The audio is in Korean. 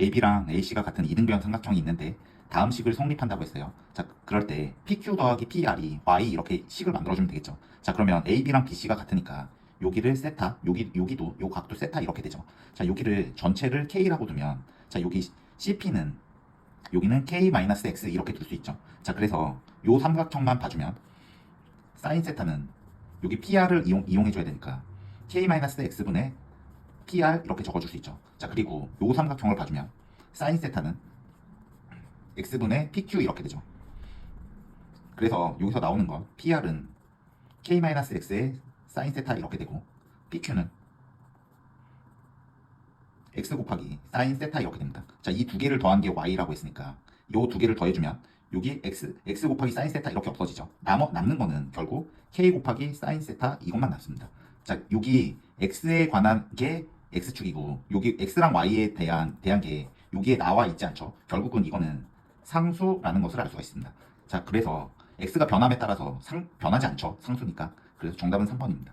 AB랑 AC가 같은 이등변 삼각형이 있는데 다음 식을 성립한다고 했어요. 자, 그럴 때 PQ 더하기 PR이 Y 이렇게 식을 만들어주면 되겠죠. 자, 그러면 AB랑 BC가 같으니까 여기를 세타, 여기, 여기도, 요 각도 세타 이렇게 되죠. 자, 여기를 전체를 K라고 두면, 자, 여기 CP는, 여기는 K-X 이렇게 둘 수 있죠. 자, 그래서 요 삼각형만 봐주면, 사인 세타는 여기 PR을 이용, 이용해줘야 되니까, K-X분의 PR 이렇게 적어줄 수 있죠. 자, 그리고 요 삼각형을 봐주면, 사인 세타는 x분의 pq 이렇게 되죠. 그래서 여기서 나오는 건 PR은 k-x의 사인 세타 이렇게 되고 pq는 x 곱하기 사인 세타 이렇게 됩니다. 자, 이 두 개를 더한 게 y라고 했으니까 요 두 개를 더해주면 여기 x x 곱하기 사인 세타 이렇게 없어지죠. 남 남는 거는 결국 k 곱하기 사인 세타 이것만 남습니다. 자, 여기 x에 관한 게 x축이고 여기 x랑 y에 대한 대한 게 여기에 나와 있지 않죠. 결국은 이거는 상수라는 것을 알 수가 있습니다. 자, 그래서 x가 변함에 따라서 상, 변하지 않죠. 상수니까. 그래서 정답은 3번입니다.